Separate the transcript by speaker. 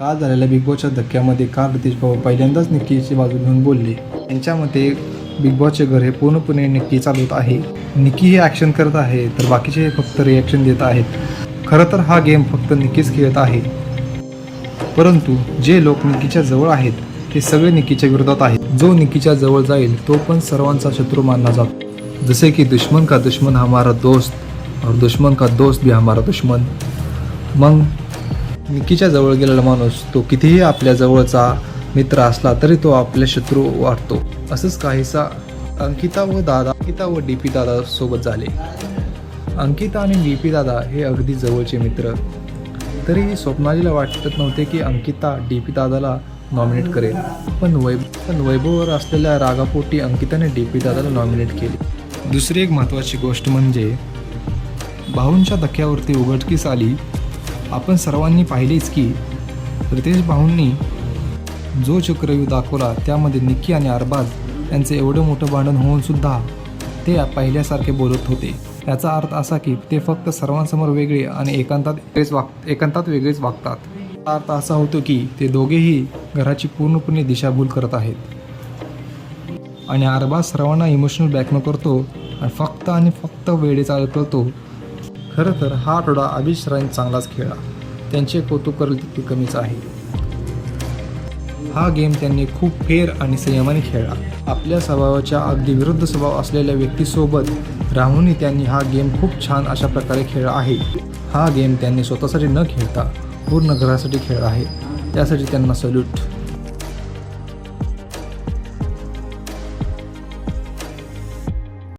Speaker 1: काल झालेल्या बिग बॉसच्या धक्क्यामध्ये का रितेश भाऊ पहिल्यांदाच निक्कीची बाजू घेऊन बोलले? त्यांच्यामध्ये मते बिग बॉसचे घर हे पूर्णपणे निक्की चालवत आहे. निक्की हे ॲक्शन करत आहे तर बाकीचे हे फक्त रिॲक्शन देत आहेत. खरं तर हा गेम फक्त निक्कीच खेळत आहे. परंतु जे लोक निक्कीच्या जवळ आहेत ते सगळे निक्कीच्या विरोधात आहेत. जो निक्कीच्या जवळ जाईल तो पण सर्वांचा शत्रू मानला जातो. जसे की दुश्मन का दुश्मन हमारा दोस्त और दुश्मन का दोस्त भी हमारा दुश्मन. मग निकीच्या जवळ गेलेला माणूस तो कितीही आपल्या जवळचा मित्र असला तरी तो आपले शत्रू वाटतो. असंच काहीसा अंकिता व दादा अंकिता व डी पी दादा सोबत झाले. अंकिता आणि डी पी दादा हे अगदी जवळचे मित्र. तरीही स्वप्नालीला वाटत नव्हते की अंकिता डी पी दादाला नॉमिनेट करेल. पण वैभ पण वैभववर असलेल्या रागापोटी अंकिताने डी पी दादाला नॉमिनेट केले. दुसरी एक महत्त्वाची गोष्ट म्हणजे भाऊंच्या धक्क्यावरती उघडकीस आली आपण सर्वांनी पाहिलेच की रितेश भाऊंनी जो चक्रव्यूह दाखवला त्यामध्ये निक्की आणि अरबाज यांचं एवढं मोठं भांडण होऊन सुद्धा ते पहिल्यासारखे बोलत होते. याचा अर्थ असा की ते फक्त सर्वांसमोर वेगळे आणि एकांतात वेगळेच वाग एकांतात वेगळेच वागतात. अर्थ असा होतो की ते दोघेही घराची पूर्णपणे दिशाभूल करत आहेत. आणि अरबाज सर्वांना इमोशनल ब्लॅकमेल करतो आणि फक्त आणि फक्त वेळेचा करतो. खरं तर हा आठवडा अभिष राईन चांगलाच खेळला. त्यांचे कौतुक करेल तितके कमीच आहे. हा गेम त्यांनी खूप फेर आणि संयमाने खेळला. आपल्या स्वभावाच्या अगदी विरुद्ध स्वभाव असलेल्या व्यक्तीसोबत राहूनही त्यांनी हा गेम खूप छान अशा प्रकारे खेळला आहे. हा गेम त्यांनी स्वतःसाठी न खेळता पूर्ण घरासाठी खेळला आहे. त्यासाठी त्यांना सल्यूट.